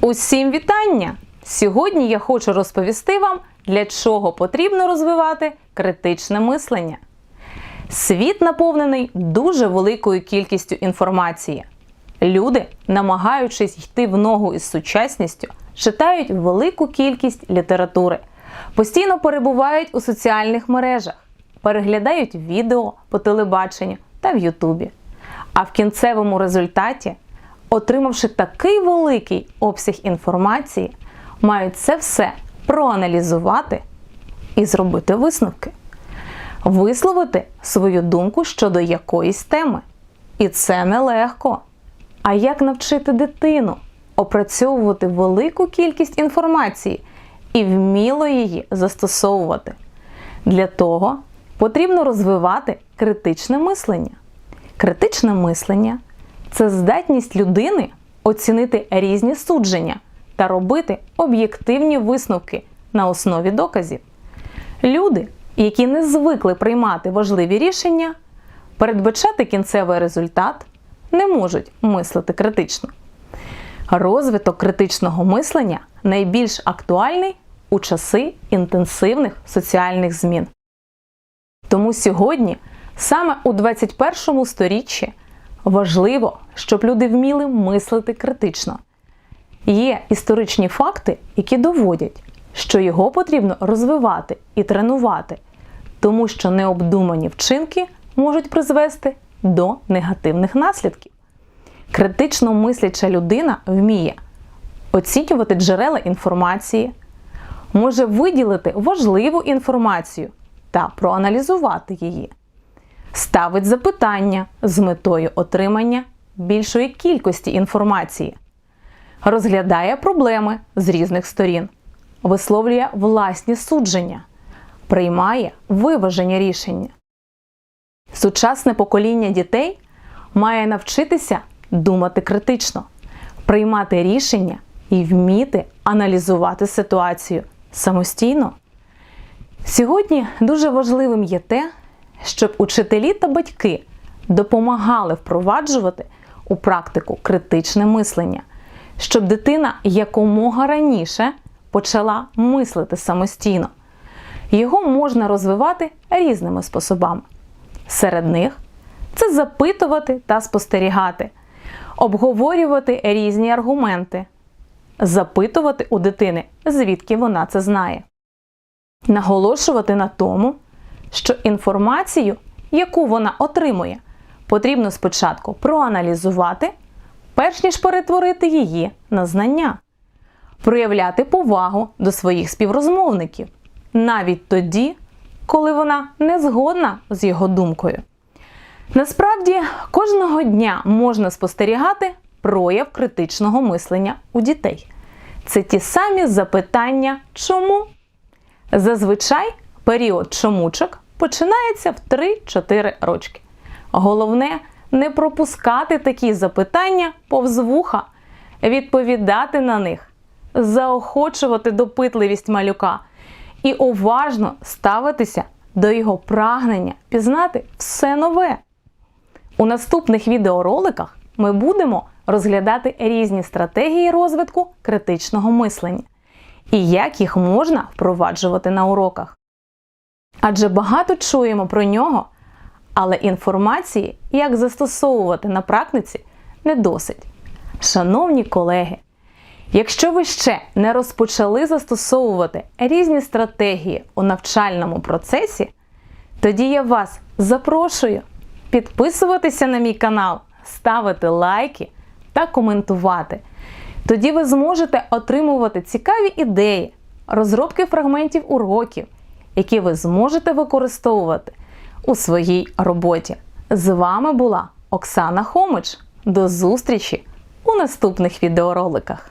Усім вітання! Сьогодні я хочу розповісти вам, для чого потрібно розвивати критичне мислення. Світ наповнений дуже великою кількістю інформації. Люди, намагаючись йти в ногу із сучасністю, читають велику кількість літератури, постійно перебувають у соціальних мережах, переглядають відео по телебаченню та в Ютубі. А в кінцевому результаті, отримавши такий великий обсяг інформації, мають це все проаналізувати і зробити висновки висловити свою думку щодо якоїсь теми. І це нелегко. А як навчити дитину опрацьовувати велику кількість інформації і вміло її застосовувати? Для того потрібно розвивати критичне мислення. Критичне мислення це здатність людини оцінити різні судження та робити об'єктивні висновки на основі доказів. Люди, які не звикли приймати важливі рішення, передбачати кінцевий результат, не можуть мислити критично. Розвиток критичного мислення найбільш актуальний у часи інтенсивних соціальних змін. Тому сьогодні, саме у 21 сторіччі, важливо, щоб люди вміли мислити критично. Є історичні факти, які доводять, що його потрібно розвивати і тренувати, тому що необдумані вчинки можуть призвести до негативних наслідків. Критично мисляча людина вміє оцінювати джерела інформації, може виділити важливу інформацію та проаналізувати її, ставить запитання з метою отримання більшої кількості інформації, розглядає проблеми з різних сторін, висловлює власні судження, приймає виважені рішення. Сучасне покоління дітей має навчитися думати критично, приймати рішення і вміти аналізувати ситуацію самостійно. Сьогодні дуже важливим є те, щоб учителі та батьки допомагали впроваджувати у практику критичне мислення, щоб дитина якомога раніше почала мислити самостійно. Його можна розвивати різними способами. Серед них це запитувати та спостерігати, обговорювати різні аргументи, запитувати у дитини, звідки вона це знає, наголошувати на тому, що інформацію, яку вона отримує, потрібно спочатку проаналізувати, перш ніж перетворити її на знання, проявляти повагу до своїх співрозмовників, навіть тоді, коли вона не згодна з його думкою. Насправді, кожного дня можна спостерігати прояв критичного мислення у дітей. Це ті самі запитання чому? Зазвичай період чомучок починається в 3-4 рочки. Головне не пропускати такі запитання повз вуха, відповідати на них, заохочувати допитливість малюка і уважно ставитися до його прагнення пізнати все нове. У наступних відеороликах ми будемо розглядати різні стратегії розвитку критичного мислення і як їх можна впроваджувати на уроках. Адже багато чуємо про нього, але інформації, як застосовувати на практиці, не досить. Шановні колеги, якщо ви ще не розпочали застосовувати різні стратегії у навчальному процесі, тоді я вас запрошую підписуватися на мій канал, ставити лайки та коментувати. Тоді ви зможете отримувати цікаві ідеї, розробки фрагментів уроків, які ви зможете використовувати у своїй роботі. З вами була Оксана Хомич. До зустрічі у наступних відеороликах.